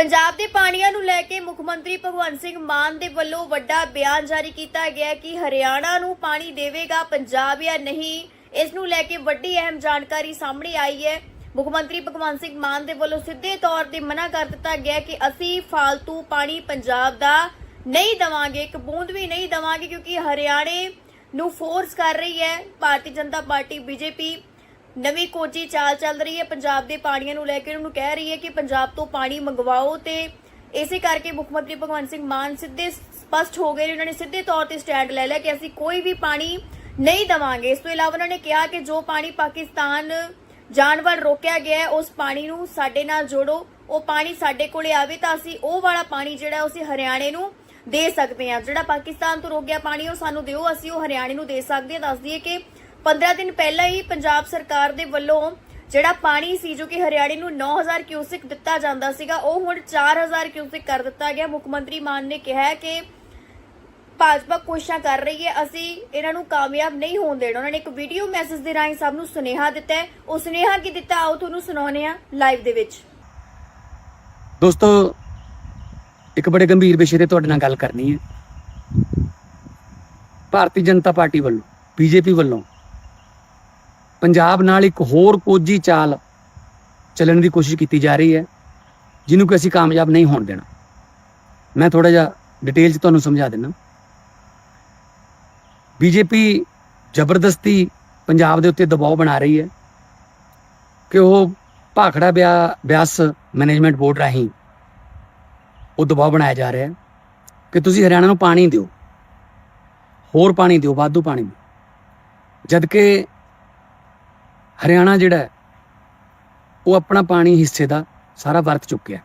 ਪੰਜਾਬ ਦੇ ਪਾਣੀਆਂ ਨੂੰ ਲੈ ਕੇ ਮੁੱਖ ਮੰਤਰੀ ਭਗਵੰਤ ਸਿੰਘ ਮਾਨ ਦੇ ਵੱਲੋਂ ਵੱਡਾ ਬਿਆਨ ਜਾਰੀ ਕੀਤਾ ਗਿਆ ਕਿ ਹਰਿਆਣਾ ਨੂੰ ਪਾਣੀ ਦੇਵੇਗਾ, ਪੰਜਾਬ ਜਾਂ ਨਹੀਂ। ਇਸ ਨੂੰ ਲੈ ਕੇ ਵੱਡੀ ਅਹਿਮ ਜਾਣਕਾਰੀ ਸਾਹਮਣੇ ਆਈ ਹੈ। ਮੁੱਖ ਮੰਤਰੀ ਭਗਵੰਤ ਸਿੰਘ ਮਾਨ ਦੇ ਵੱਲੋਂ ਸਿੱਧੇ ਤੌਰ ਤੇ ਮਨਾ ਕਰ ਦਿੱਤਾ ਗਿਆ ਕਿ ਅਸੀਂ ਫालतू ਪਾਣੀ ਪੰਜਾਬ ਦਾ ਨਹੀਂ ਦਵਾਂਗੇ, ਇੱਕ ਬੂੰਦ ਵੀ ਨਹੀਂ ਦਵਾਂਗੇ ਕਿਉਂਕਿ ਹਰਿਆਣੇ ਨੂੰ ਫੋਰਸ ਕਰ ਰਹੀ ਹੈ। ਭਾਰਤੀ ਜਨਤਾ ਪਾਰਟੀ, ਬੀਜੇਪੀ ਨਵੀਂ ਕੋਚੀ ਚਾਲ ਚੱਲ ਰਹੀ ਹੈ। ਪੰਜਾਬ ਦੇ ਪਾਣੀਆਂ ਨੂੰ ਲੈ ਕੇ ਉਹਨਾਂ ਨੂੰ ਕਹਿ ਰਹੀ ਹੈ ਕਿ ਪੰਜਾਬ ਤੋਂ ਪਾਣੀ ਮੰਗਵਾਓ ਤੇ ਇਸੇ ਕਰਕੇ ਮੁੱਖ ਮੰਤਰੀ ਭਗਵੰਤ ਸਿੰਘ ਮਾਨ ਸਿੱਧੇ ਸਪਸ਼ਟ ਹੋ ਗਏ ਨੇ। ਉਹਨਾਂ ਨੇ ਸਿੱਧੇ ਤੌਰ ਤੇ ਸਟੈਂਡ ਲੈ ਲਿਆ ਕਿ ਅਸੀਂ ਕੋਈ ਵੀ ਪਾਣੀ ਨਹੀਂ ਦਵਾਂਗੇ। ਇਸ ਤੋਂ ਇਲਾਵਾ ਉਹਨਾਂ ਨੇ ਕਿਹਾ ਕਿ ਜੋ ਪਾਣੀ ਪਾਕਿਸਤਾਨ ਜਾਣ ਵੱਲ ਰੋਕਿਆ ਗਿਆ ਉਸ ਪਾਣੀ ਨੂੰ ਸਾਡੇ ਨਾਲ ਜੋੜੋ। ਉਹ ਪਾਣੀ ਸਾਡੇ ਕੋਲੇ ਆਵੇ ਤਾਂ ਅਸੀਂ ਉਹ ਵਾਲਾ ਪਾਣੀ ਜਿਹੜਾ ਅਸੀਂ ਹਰਿਆਣੇ ਨੂੰ ਦੇ ਸਕਦੇ ਹਾਂ। ਜਿਹੜਾ ਪਾਕਿਸਤਾਨ ਤੋਂ ਰੋਕਿਆ ਪਾਣੀ ਉਹ ਸਾਨੂੰ ਦਿਓ, ਅਸੀਂ ਉਹ ਹਰਿਆਣੇ ਨੂੰ ਦੇ ਸਕਦੇ ਹਾਂ। ਦੱਸ ਦਈਏ ਕਿ 15 ਦਿਨ ਪਹਿਲਾਂ ਹੀ ਪੰਜਾਬ ਸਰਕਾਰ ਦੇ ਵੱਲੋਂ ਜਿਹੜਾ ਪਾਣੀ ਸੀ, ਜੋ ਕਿ ਹਰਿਆਣੇ ਨੂੰ 9000 ਕਿਊਸਿਕ ਦਿੱਤਾ ਜਾਂਦਾ ਸੀਗਾ, ਉਹ ਹੁਣ 4000 ਕਿਊਸਿਕ ਕਰ ਦਿੱਤਾ ਗਿਆ। ਮੁੱਖ ਮੰਤਰੀ ਮਾਨ ਨੇ ਕਿਹਾ ਕਿ ਭਾਜਪਾ ਕੋਸ਼ਿਸ਼ਾਂ ਕਰ ਰਹੀ ਹੈ, ਅਸੀਂ ਇਹਨਾਂ ਨੂੰ ਕਾਮਯਾਬ ਨਹੀਂ ਹੋਣ ਦੇਣਾ। ਉਹਨਾਂ ਨੇ ਇੱਕ ਵੀਡੀਓ ਮੈਸੇਜ ਦੇ ਰਾਹੀਂ ਸਭ ਨੂੰ ਸੁਨੇਹਾ ਦਿੱਤਾ ਹੈ। ਉਹ ਸੁਨੇਹਾ ਕੀ ਦਿੱਤਾ? ਆਓ ਤੁਹਾਨੂੰ ਸੁਣਾਉਂਦੇ ਆ ਲਾਈਵ ਦੇ ਵਿੱਚ। ਦੋਸਤੋ, ਇੱਕ ਬੜੇ ਗੰਭੀਰ ਵਿਸ਼ੇ ਤੇ ਤੁਹਾਡੇ ਨਾਲ ਗੱਲ ਕਰਨੀ ਹੈ। ਭਾਰਤੀ ਜਨਤਾ ਪਾਰਟੀ ਵੱਲੋਂ, ਬੀਜੇਪੀ ਵੱਲੋਂ ਪੰਜਾਬ ਨਾਲ ਇੱਕ ਹੋਰ ਕੋਝੀ ਚਾਲ ਚੱਲਣ ਦੀ ਕੋਸ਼ਿਸ਼ ਕੀਤੀ ਜਾ ਰਹੀ ਹੈ, ਜਿਹਨੂੰ ਕਿ ਅਸੀਂ ਕਾਮਯਾਬ ਨਹੀਂ ਹੋਣ ਦੇਣਾ। ਮੈਂ ਥੋੜਾ ਜਿਹਾ ਡਿਟੇਲ 'ਚ ਤੁਹਾਨੂੰ ਸਮਝਾ ਦਿੰਦਾ। ਬੀਜੇਪੀ ਜ਼ਬਰਦਸਤੀ ਪੰਜਾਬ ਦੇ ਉੱਤੇ ਦਬਾਅ ਬਣਾ ਰਹੀ ਹੈ ਕਿ ਉਹ ਭਾਖੜਾ ਬਿਆ- ਬਿਆਸ ਮੈਨੇਜਮੈਂਟ ਬੋਰਡ ਰਾਹੀਂ ਉਹ ਦਬਾਅ ਬਣਾਇਆ ਜਾ ਰਿਹਾ ਹੈ ਕਿ ਤੁਸੀਂ ਹਰਿਆਣਾ ਨੂੰ ਪਾਣੀ ਦਿਓ। ਹੋਰ ਪਾਣੀ ਦਿਓ, ਵਾਧੂ ਪਾਣੀ ਦਿਓ। ਜਦ ਕਿ ਹਰਿਆਣਾ ਜਿਹੜਾ ਉਹ ਆਪਣਾ ਪਾਣੀ ਹਿੱਸੇ ਦਾ ਸਾਰਾ ਵਰਤ ਚੁੱਕਿਆ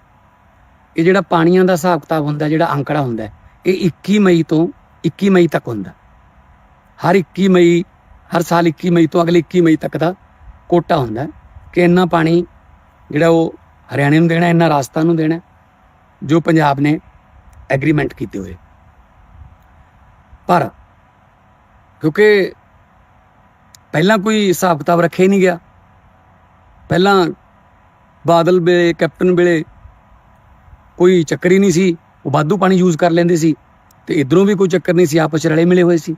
ਇਹ ਜਿਹੜਾ ਪਾਣੀਆਂ ਦਾ ਹਿਸਾਬ ਕਿਤਾਬ ਹੁੰਦਾ, ਜਿਹੜਾ ਅੰਕੜਾ ਹੁੰਦਾ ਇਹ 21 ਮਈ ਤੋਂ 21 ਮਈ ਤੱਕ ਹੁੰਦਾ ਹਰ 21 ਮਈ, ਹਰ ਸਾਲ 21 ਮਈ ਤੋਂ ਅਗਲੇ 21 ਮਈ ਤੱਕ ਦਾ ਕੋਟਾ ਹੁੰਦਾ ਕਿ ਇੰਨਾ ਪਾਣੀ ਜਿਹੜਾ ਉਹ ਹਰਿਆਣੇ ਨੂੰ ਦੇਣਾ, ਇੰਨਾ ਰਾਜਸਥਾਨ ਨੂੰ ਦੇਣਾ ਜੋ ਪੰਜਾਬ ਨੇ ਐਗਰੀਮੈਂਟ ਕੀਤੇ ਹੋਏ। ਪਰ ਕਿਉਂਕਿ ਪਹਿਲਾਂ ਕੋਈ ਹਿਸਾਬ ਕਿਤਾਬ ਰੱਖਿਆ ਹੀ ਨਹੀਂ ਗਿਆ। ਪਹਿਲਾਂ ਬਾਦਲ ਵੇਲੇ, ਕੈਪਟਨ ਵੇਲੇ ਕੋਈ ਚੱਕਰ ਹੀ ਨਹੀਂ ਸੀ। ਉਹ ਵਾਧੂ ਪਾਣੀ ਯੂਜ਼ ਕਰ ਲੈਂਦੇ ਸੀ ਤੇ ਇਧਰੋਂ ਵੀ ਕੋਈ ਚੱਕਰ ਨਹੀਂ ਸੀ, ਆਪਸ 'ਚ ਰਲੇ ਮਿਲੇ ਹੋਏ ਸੀ।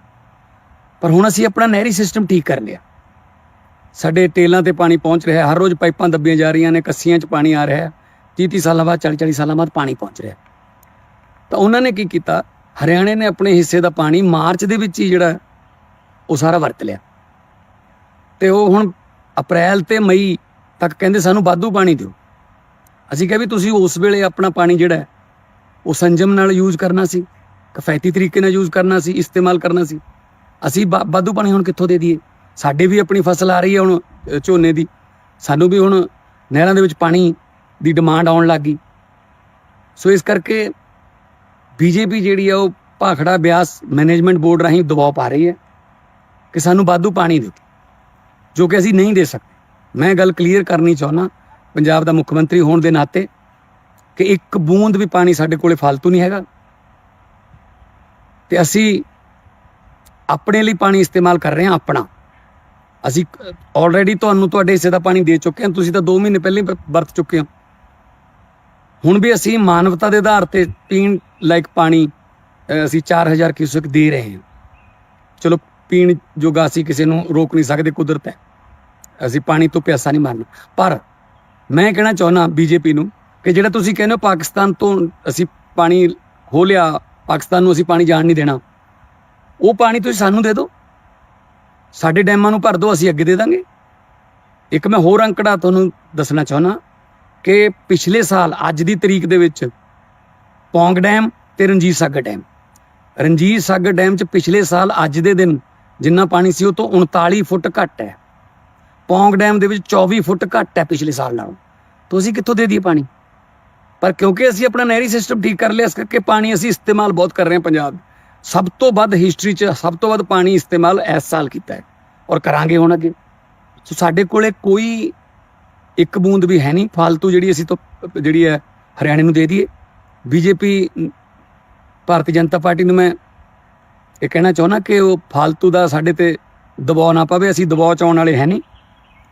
ਪਰ ਹੁਣ ਅਸੀਂ ਆਪਣਾ ਨਹਿਰੀ ਸਿਸਟਮ ਠੀਕ ਕਰ ਲਿਆ। ਸਾਡੇ ਟੇਲਾਂ ਤੇ ਪਾਣੀ ਪਹੁੰਚ ਰਿਹਾ। ਹਰ ਰੋਜ਼ ਪਾਈਪਾਂ ਦੱਬੀਆਂ ਜਾ ਰਹੀਆਂ ਨੇ, ਕੱਸੀਆਂ 'ਚ ਪਾਣੀ ਆ ਰਿਹਾ। ਹੈ 30-30 ਸਾਲਾਂ ਬਾਅਦ 40-40 ਸਾਲਾਂ ਬਾਅਦ ਪਾਣੀ ਪਹੁੰਚ ਰਿਹਾ। ਤਾਂ ਉਹਨਾਂ ਨੇ ਕੀ ਕੀਤਾ? ਹਰਿਆਣੇ ਨੇ ਆਪਣੇ ਹਿੱਸੇ ਦਾ ਪਾਣੀ ਮਾਰਚ ਦੇ ਵਿੱਚ ਹੀ ਜਿਹੜਾ ਉਹ ਸਾਰਾ ਵਰਤ ਲਿਆ। ਤੇ ਉਹ ਹੁਣ ਅਪ੍ਰੈਲ ਤੇ ਮਈ ਤੱਕ ਕਹਿੰਦੇ ਸਾਨੂੰ ਵਾਧੂ ਪਾਣੀ ਦਿਓ। ਅਸੀਂ ਕਿਹਾ ਵੀ ਤੁਸੀਂ ਉਸ ਵੇਲੇ ਆਪਣਾ ਪਾਣੀ ਜਿਹੜਾ ਉਹ ਸੰਜਮ ਨਾਲ ਯੂਜ਼ ਕਰਨਾ ਸੀ, ਕਿਫਾਇਤੀ ਤਰੀਕੇ ਨਾਲ ਯੂਜ਼ ਕਰਨਾ ਸੀ, ਇਸਤੇਮਾਲ ਕਰਨਾ ਸੀ। ਅਸੀਂ ਵਾ- ਵਾਧੂ ਪਾਣੀ ਹੁਣ ਕਿੱਥੋਂ ਦੇ ਦਈਏ? ਸਾਡੇ ਵੀ ਆਪਣੀ ਫਸਲ ਆ ਰਹੀ ਹੈ ਹੁਣ ਝੋਨੇ ਦੀ। ਸਾਨੂੰ ਵੀ ਹੁਣ ਨਹਿਰਾਂ ਦੇ ਵਿੱਚ ਪਾਣੀ ਦੀ ਡਿਮਾਂਡ ਆਉਣ ਲੱਗ ਗਈ। ਸੋ ਇਸ ਕਰਕੇ ਬੀਜੇਪੀ ਜਿਹੜੀ ਆ ਉਹ ਭਾਖੜਾ ਬਿਆਸ ਮੈਨੇਜਮੈਂਟ ਬੋਰਡ ਰਾਹੀਂ ਦਬਾਅ ਪਾ ਰਹੀ ਹੈ ਕਿ ਸਾਨੂੰ ਵਾਧੂ ਪਾਣੀ ਦਿਓ। ਜੋ ਕਿ ਅਸੀਂ ਨਹੀਂ ਦੇ ਸਕਦੇ। ਮੈਂ ਗੱਲ ਕਲੀਅਰ ਕਰਨੀ ਚਾਹੁੰਦਾ ਪੰਜਾਬ ਦਾ ਮੁੱਖ ਮੰਤਰੀ ਹੋਣ ਦੇ ਨਾਤੇ ਕਿ ਇੱਕ ਬੂੰਦ ਵੀ ਪਾਣੀ ਸਾਡੇ ਕੋਲੇ ਫालतू ਨਹੀਂ ਹੈਗਾ। ਤੇ ਅਸੀਂ ਆਪਣੇ ਲਈ ਪਾਣੀ ਇਸਤੇਮਾਲ ਕਰ ਰਹੇ ਹਾਂ ਆਪਣਾ। ਅਸੀਂ ਆਲਰੇਡੀ ਤੁਹਾਨੂੰ ਤੁਹਾਡੇ ਹਿੱਸੇ ਦਾ ਪਾਣੀ ਦੇ ਚੁੱਕੇ ਹਾਂ ਤੁਸੀਂ ਤਾਂ 2 ਮਹੀਨੇ ਪਹਿਲਾਂ ਹੀ ਵਰਤ ਚੁੱਕੇ ਹੋ। ਹੁਣ ਵੀ ਅਸੀਂ ਮਾਨਵਤਾ ਦੇ ਆਧਾਰ ਤੇ ਪੀਣ ਲਾਇਕ ਪਾਣੀ ਅ, ਅਸੀਂ 4000 ਕਿਊਸਕ ਦੇ ਰਹੇ ਹਾਂ। ਚਲੋ ਪੀਣ ਜੋਗਾ ਅਸੀਂ ਕਿਸੇ ਨੂੰ ਰੋਕ ਨਹੀਂ ਸਕਦੇ ਕੁਦਰਤ ਹੈ। ਅਸੀਂ ਪਾਣੀ ਤੋਂ ਪਿਆਸਾ ਨਹੀਂ ਮਰਨਾ। ਪਰ ਮੈਂ ਕਹਿਣਾ ਚਾਹੁੰਦਾ ਬੀਜੇਪੀ ਨੂੰ ਕਿ ਜਿਹੜਾ ਤੁਸੀਂ ਕਹਿੰਦੇ ਹੋ ਪਾਕਿਸਤਾਨ ਤੋਂ ਅਸੀਂ ਪਾਣੀ ਖੋਹ ਲਿਆ, ਪਾਕਿਸਤਾਨ ਨੂੰ ਅਸੀਂ ਪਾਣੀ ਜਾਣ ਨਹੀਂ ਦੇਣਾ, ਉਹ ਪਾਣੀ ਤੁਸੀਂ ਸਾਨੂੰ ਦੇ ਦਿਓ। ਸਾਡੇ ਡੈਮਾਂ ਨੂੰ ਭਰ ਦਿਓ, ਅਸੀਂ ਅੱਗੇ ਦੇ ਦਾਂਗੇ। ਇੱਕ ਮੈਂ ਹੋਰ ਅੰਕੜਾ ਤੁਹਾਨੂੰ ਦੱਸਣਾ ਚਾਹੁੰਦਾ ਕਿ ਪਿਛਲੇ ਸਾਲ, ਅੱਜ ਦੀ ਤਰੀਕ ਦੇ ਵਿੱਚ ਪੌਂਗ ਡੈਮ ਤੇ ਰਣਜੀਤ ਸਾਗਰ ਡੈਮ। ਰਣਜੀਤ ਸਾਗਰ ਡੈਮ 'ਚ ਪਿਛਲੇ ਸਾਲ, ਅੱਜ ਦੇ ਦਿਨ ਜਿੰਨਾ ਪਾਣੀ ਸੀ ਉਹ ਤੋਂ 39 ਫੁੱਟ ਘੱਟ ਹੈ। ਪੌਂਗ ਡੈਮ ਦੇ ਵਿੱਚ 24 ਫੁੱਟ ਘੱਟ ਹੈ ਪਿਛਲੇ ਸਾਲ ਨਾਲੋਂ। ਤੁਸੀਂ ਕਿੱਥੋਂ ਦੇ ਦਈਏ ਪਾਣੀ? ਪਰ ਕਿਉਂਕਿ ਅਸੀਂ ਆਪਣਾ ਨਹਿਰੀ ਸਿਸਟਮ ਠੀਕ ਕਰ ਲਿਆ, ਇਸ ਕਰਕੇ ਪਾਣੀ ਅਸੀਂ ਇਸਤੇਮਾਲ ਬਹੁਤ ਕਰ ਰਹੇ ਹਾਂ ਪੰਜਾਬ। ਸਭ ਤੋਂ ਵੱਧ ਹਿਸਟਰੀ 'ਚ, ਸਭ ਤੋਂ ਵੱਧ ਪਾਣੀ ਇਸਤੇਮਾਲ ਇਸ ਸਾਲ ਕੀਤਾ ਹੈ ਔਰ ਕਰਾਂਗੇ ਹੁਣ ਅੱਗੇ। ਸੋ ਸਾਡੇ ਕੋਲੇ ਕੋਈ ਇੱਕ ਬੂੰਦ ਵੀ ਹੈ ਨਹੀਂ ਫालतू ਜਿਹੜੀ ਅਸੀਂ ਤੋਂ, ਜਿਹੜੀ ਹੈ ਹਰਿਆਣੇ ਨੂੰ ਦੇ ਦਈਏ। ਬੀਜੇਪੀ, ਭਾਰਤੀ ਜਨਤਾ ਪਾਰਟੀ ਨੂੰ ਮੈਂ ਇਹ ਕਹਿਣਾ ਚਾਹੁੰਦਾ ਕਿ ਉਹ ਫालतू ਦਾ ਸਾਡੇ ਤੇ ਦਬਾਅ ਨਾ ਪਵੇ, ਅਸੀਂ ਦਬਾਅ ਚਾਉਣ ਵਾਲੇ ਹੈ ਨਹੀਂ।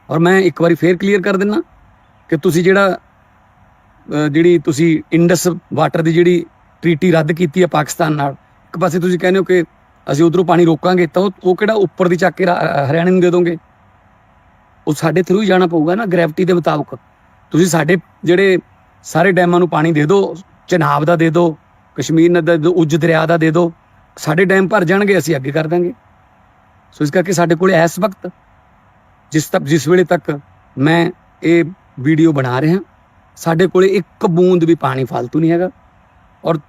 ਔਰ ਮੈਂ ਇੱਕ ਵਾਰੀ ਫੇਰ ਕਲੀਅਰ ਕਰ ਦਿੰਨਾ ਕਿ ਤੁਸੀਂ ਜਿਹੜਾ ਜਿਹੜੀ ਤੁਸੀਂ ਇੰਡਸ ਵਾਟਰ ਦੀ ਜਿਹੜੀ ਟ੍ਰੀਟੀ ਰੱਦ ਕੀਤੀ ਹੈ ਪਾਕਿਸਤਾਨ ਨਾਲ, ਇੱਕ ਪਾਸੇ ਤੁਸੀਂ ਕਹਿੰਦੇ ਹੋ ਕਿ ਅਸੀਂ ਉਧਰੋਂ ਪਾਣੀ ਰੋਕਾਂਗੇ, ਤਾਂ ਉਹ ਕਿਹੜਾ ਉੱਪਰ ਦੀ ਚੱਕ ਕੇ ਹਰਿਆਣੇ ਨੂੰ ਦੇ ਦੋਗੇ? ਉਹ ਸਾਡੇ ਥਰੂ ਹੀ ਜਾਣਾ ਪਊਗਾ ਨਾ ਗ੍ਰੈਵਿਟੀ ਦੇ ਮੁਤਾਬਕ। ਤੁਸੀਂ ਸਾਡੇ ਜਿਹੜੇ ਸਾਰੇ ਡੈਮਾਂ ਨੂੰ ਪਾਣੀ ਦੇ ਦਿਓ ਚਨਾਬ ਦਾ ਦੇ ਦਿਓ ਕਸ਼ਮੀਰ ਨਦੀ ਦਾ ਉੱਜ ਦਰਿਆ ਦਾ ਦੇ ਦਿਓ ਸਾਡੇ ਡੈਮ ਭਰ ਜਾਣਗੇ, ਅਸੀਂ ਅੱਗੇ ਕਰ ਦਾਂਗੇ। ਸੋ ਇਸ ਕਰਕੇ ਸਾਡੇ ਕੋਲ ਇਸ ਵਕਤ ਜਿਸ ਤੱਕ ਜਿਸ ਵੇਲੇ ਤੱਕ ਮੈਂ ਇਹ ਵੀਡੀਓ ਬਣਾ ਰਿਹਾ, ਸਾਡੇ ਕੋਲੇ ਇੱਕ ਬੂੰਦ ਵੀ ਪਾਣੀ ਫालतू ਨਹੀਂ ਹੈਗਾ। ਔਰ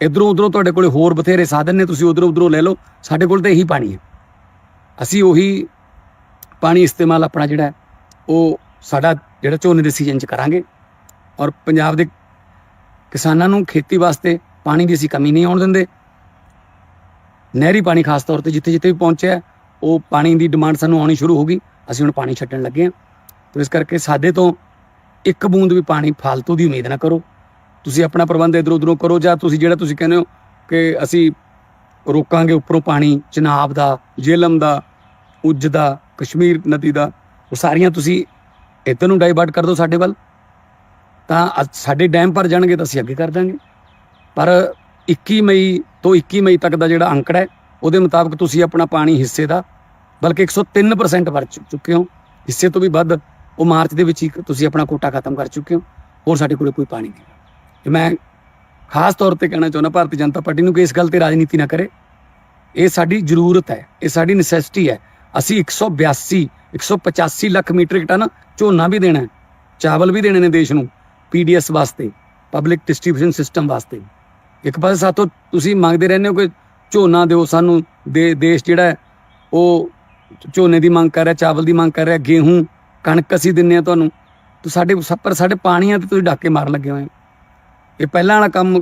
ਇਧਰੋਂ ਉਧਰੋਂ ਤੁਹਾਡੇ ਕੋਲੇ ਹੋਰ ਬਥੇਰੇ ਸਾਧਨ ਨੇ, ਤੁਸੀਂ ਉਧਰੋਂ ਉਧਰੋਂ ਲੈ ਲਓ, ਸਾਡੇ ਕੋਲ ਤਾਂ ਇਹੀ ਪਾਣੀ ਹੈ। ਅਸੀਂ ਉਹੀ ਪਾਣੀ ਇਸਤੇਮਾਲ ਆਪਣਾ ਜਿਹੜਾ, ਉਹ ਸਾਡਾ ਜਿਹੜਾ ਝੋਨੇ ਦੇ ਸੀਜ਼ਨ 'ਚ ਕਰਾਂਗੇ। ਔਰ ਪੰਜਾਬ ਦੇ ਕਿਸਾਨਾਂ ਨੂੰ ਖੇਤੀ ਵਾਸਤੇ ਪਾਣੀ ਦੀ ਅਸੀਂ ਕਮੀ ਨਹੀਂ ਆਉਣ ਦਿੰਦੇ। ਨਹਿਰੀ ਪਾਣੀ ਖਾਸ ਤੌਰ ਤੇ ਜਿੱਥੇ ਜਿੱਥੇ ਵੀ ਪਹੁੰਚਿਆ ਉਹ ਪਾਣੀ ਦੀ ਡਿਮਾਂਡ ਸਾਨੂੰ ਆਉਣੀ ਸ਼ੁਰੂ ਹੋ ਗਈ। ਅਸੀਂ ਹੁਣ ਪਾਣੀ ਛੱਡਣ ਲੱਗੇ ਹਾਂ। ਤੇ ਇਸ ਕਰਕੇ ਸਾਡੇ ਤੋਂ ਇੱਕ ਬੂੰਦ ਵੀ ਪਾਣੀ ਫालतू ਦੀ ਉਮੀਦ ਨਾ ਕਰੋ। ਤੁਸੀਂ ਆਪਣਾ ਪ੍ਰਬੰਧ ਇਧਰ ਉਧਰੋਂ ਕਰੋ ਜਾਂ ਤੁਸੀਂ ਜਿਹੜਾ ਤੁਸੀਂ ਕਹਿੰਦੇ ਹੋ ਕਿ ਅਸੀਂ ਰੋਕਾਂਗੇ ਉੱਪਰੋਂ ਪਾਣੀ, ਚਨਾਬ ਦਾ ਜੇਲਮ ਦਾ, ਉਜ ਦਾ, ਕਸ਼ਮੀਰ ਨਦੀ ਦਾ, ਉਹ ਸਾਰੀਆਂ ਤੁਸੀਂ ਇੱਧਰ ਨੂੰ ਡਾਈਵਰਟ ਕਰ ਦਿਓ ਸਾਡੇ ਵੱਲ। ਤਾਂ ਅੱਜ ਸਾਡੇ ਡੈਮ ਭਰ ਜਾਣਗੇ ਤਾਂ ਅਸੀਂ ਅੱਗੇ ਕਰ ਦਾਂਗੇ। ਪਰ 21 ਮਈ ਤੋਂ 21 ਮਈ ਤੱਕ ਦਾ ਜਿਹੜਾ ਅੰਕੜਾ ਹੈ ਉਹਦੇ ਮੁਤਾਬਕ ਤੁਸੀਂ ਆਪਣਾ ਪਾਣੀ ਹਿੱਸੇ ਦਾ, ਬਲਕਿ 103% ਭਰ ਚੁ- ਚੁੱਕੇ ਹੋ। ਹਿੱਸੇ ਤੋਂ ਵੀ ਵੱਧ ਉਹ ਮਾਰਚ ਦੇ ਵਿੱਚ ਹੀ ਤੁਸੀਂ ਆਪਣਾ ਕੋਟਾ ਖਤਮ ਕਰ ਚੁੱਕੇ ਹੋ। ਹੋਰ ਸਾਡੇ ਕੋਲੇ ਕੋਈ ਪਾਣੀ ਨਹੀਂ। ਤੇ ਮੈਂ ਖਾਸ ਤੌਰ ਤੇ ਕਹਿਣਾ ਚਾਹੁੰਦਾ, ਭਾਰਤੀ ਜਨਤਾ ਪਾਰਟੀ ਨੂੰ ਕਿ ਇਸ ਗੱਲ ਤੇ ਰਾਜਨੀਤੀ ਨਾ ਕਰੇ। ਇਹ ਸਾਡੀ ਜ਼ਰੂਰਤ ਹੈ, ਇਹ ਸਾਡੀ ਨੈਸੈਸਿਟੀ ਹੈ। ਅਸੀਂ 182 185 ਲੱਖ ਮੀਟ੍ਰਿਕ ਟਨ ਝੋਨਾ ਵੀ ਦੇਣਾ ਹੈ, ਚਾਵਲ ਵੀ ਦੇਣੇ ਨੇ ਦੇਸ਼ ਨੂੰ ਪੀਡੀਐਸ ਵਾਸਤੇ ਪਬਲਿਕ ਡਿਸਟ੍ਰੀਬਿਊਸ਼ਨ ਸਿਸਟਮ ਵਾਸਤੇ। ਇੱਕ ਪਾਸੇ ਸਾਤੋਂ ਤੁਸੀਂ ਮੰਗਦੇ ਰਹਿੰਦੇ ਹੋ ਕਿ ਝੋਨਾ ਦਿਓ ਸਾਨੂੰ, ਦੇ, ਦੇਸ਼ ਜਿਹੜਾ ਉਹ ਝੋਨੇ ਦੀ ਮੰਗ ਕਰ ਰਿਹਾ, ਚਾਵਲ ਦੀ ਮੰਗ ਕਰ ਰਿਹਾ, ਗੇਹੂੰ, ਕਣਕ ਅਸੀਂ ਦਿੰਨੇ ਆ ਤੁਹਾਨੂੰ। ਤੇ ਸਾਡੇ ਪਰ ਸਾਡੇ ਪਾਣੀਆਂ ਤੇ ਤੁਸੀਂ ਡਾਕੇ ਮਾਰਨ ਲੱਗੇ ਹੋਏ ਇਹ ਪਹਿਲਾਂ ਵਾਲਾ ਕੰਮ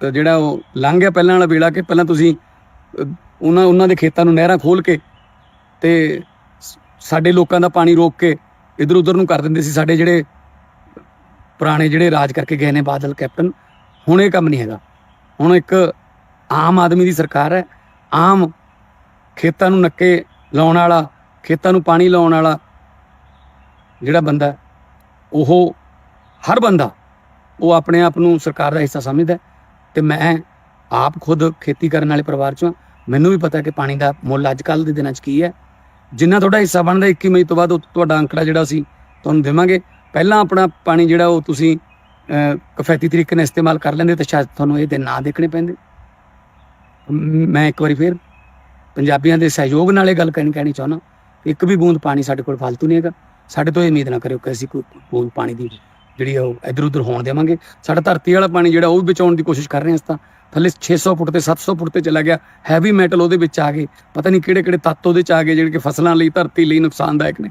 ਜਿਹੜਾ ਉਹ ਲੰਘ ਗਿਆ ਪਹਿਲਾਂ ਵਾਲਾ ਵੇਲਾ ਕਿ ਪਹਿਲਾਂ ਤੁਸੀਂ ਉਹਨਾਂ ਉਹਨਾਂ ਦੇ ਖੇਤਾਂ ਨੂੰ ਨਹਿਰਾਂ ਖੋਲ ਕੇ ਤੇ ਸਾਡੇ ਲੋਕਾਂ ਦਾ ਪਾਣੀ ਰੋਕ ਕੇ ਇਧਰ ਉਧਰ ਨੂੰ ਕਰ ਦਿੰਦੇ ਸੀ। ਸਾਡੇ ਜਿਹੜੇ ਪੁਰਾਣੇ ਜਿਹੜੇ ਰਾਜ ਕਰਕੇ ਗਏ ਨੇ ਬਾਦਲ, ਕੈਪਟਨ, ਹੁਣ ਇਹ ਕੰਮ ਨਹੀਂ ਹੈਗਾ। ਹੁਣ ਇੱਕ ਆਮ ਆਦਮੀ ਦੀ ਸਰਕਾਰ ਹੈ। ਆਮ ਖੇਤਾਂ ਨੂੰ ਨੱਕੇ ਲਾਉਣ ਵਾਲਾ ਖੇਤਾਂ ਨੂੰ ਪਾਣੀ ਲਾਉਣ ਵਾਲਾ ਜਿਹੜਾ ਬੰਦਾ ਉਹ ਹਰ ਬੰਦਾ ਉਹ ਆਪਣੇ ਆਪ ਨੂੰ ਸਰਕਾਰ ਦਾ ਹਿੱਸਾ ਸਮਝਦਾ ਹੈ। ਤੇ ਮੈਂ ਆਪ ਖੁਦ ਖੇਤੀ ਕਰਨ ਵਾਲੇ ਪਰਿਵਾਰ ਚੋਂ ਹਾਂ। ਮੈਨੂੰ ਵੀ ਪਤਾ ਕਿ ਪਾਣੀ ਦਾ ਮੁੱਲ ਅੱਜ ਕੱਲ ਦੇ ਦਿਨਾਂ 'ਚ ਕੀ ਹੈ। ਜਿੰਨਾ ਤੁਹਾਡਾ ਹਿੱਸਾ ਬਣਦਾ 21 ਮਈ ਤੋਂ ਬਾਅਦ ਉਹ ਤੁਹਾਡਾ ਅੰਕੜਾ ਜਿਹੜਾ ਸੀ ਤੁਹਾਨੂੰ ਦੇਵਾਂਗੇ। ਪਹਿਲਾਂ ਆਪਣਾ ਪਾਣੀ ਜਿਹੜਾ ਉਹ ਤੁਸੀਂ ਅਹ, ਕਫੈਤੀ ਤਰੀਕੇ ਨਾਲ ਇਸਤੇਮਾਲ ਕਰ ਲੈਂਦੇ ਤਾਂ ਸ਼ਾਇਦ ਤੁਹਾਨੂੰ ਇਹ ਦਿਨ ਨਾ ਦੇਖਣੇ ਪੈਂਦੇ। ਮੈਂ ਇੱਕ ਵਾਰੀ ਫਿਰ ਪੰਜਾਬੀਆਂ ਦੇ ਸਹਿਯੋਗ ਨਾਲ ਇਹ ਗੱਲ ਕਹਿਣੀ ਕਹਿਣੀ ਚਾਹੁੰਦਾ ਇੱਕ ਵੀ ਬੂੰਦ ਪਾਣੀ ਸਾਡੇ ਕੋਲ ਫालतू ਨਹੀਂ ਹੈਗਾ। ਸਾਡੇ ਤੋਂ ਇਹ ਉਮੀਦ ਨਾ ਕਰਿਓ ਕਿ ਅਸੀਂ ਕੋਈ ਬੂੰਦ ਪਾਣੀ ਦੀ ਜਿਹੜੀ ਆ ਉਹ ਇਧਰ ਉਧਰ ਹੋਣ ਦੇਵਾਂਗੇ। ਸਾਡਾ ਧਰਤੀ ਵਾਲਾ ਪਾਣੀ ਜਿਹੜਾ ਉਹ ਵੀ ਬਚਾਉਣ ਦੀ ਕੋਸ਼ਿਸ਼ ਕਰ ਰਹੇ ਹਾਂ ਇਸ ਤਾਂ। ਥੱਲੇ 600 ਫੁੱਟ ਤੇ 700 ਫੁੱਟ ਤੇ ਚਲਾ ਗਿਆ। ਹੈਵੀ ਮੈਟਲ ਉਹਦੇ ਵਿੱਚ ਆ ਗਏ। ਪਤਾ ਨਹੀਂ ਕਿਹੜੇ ਕਿਹੜੇ ਤੱਤ ਉਹਦੇ ਚ ਆ ਗਏ ਜਿਹੜੇ ਕਿ ਫਸਲਾਂ ਲਈ, ਧਰਤੀ ਲਈ ਨੁਕਸਾਨਦਾਇਕ ਨੇ।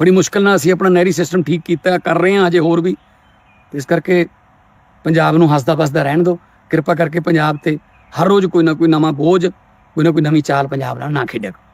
ਬੜੀ ਮੁਸ਼ਕਲ ਨਾਲ ਅਸੀਂ ਆਪਣਾ ਨਹਿਰੀ ਸਿਸਟਮ ਠੀਕ ਕੀਤਾ, ਕਰ ਰਹੇ ਹਾਂ ਅਜੇ ਹੋਰ ਵੀ। ਇਸ ਕਰਕੇ ਪੰਜਾਬ ਨੂੰ ਹੱਸਦਾ ਵਸਦਾ ਰਹਿਣ ਦਿਓ। ਕਿਰਪਾ ਕਰਕੇ ਪੰਜਾਬ ਤੇ ਹਰ ਰੋਜ਼ ਕੋਈ ਨਾ ਕੋਈ ਨਵਾਂ ਬੋਝ, ਕੋਈ ਨਾ ਕੋਈ ਨਵੀਂ ਚਾਲ ਪੰਜਾਬ ਨਾਲ ਨਾ ਖੇਡਿਆ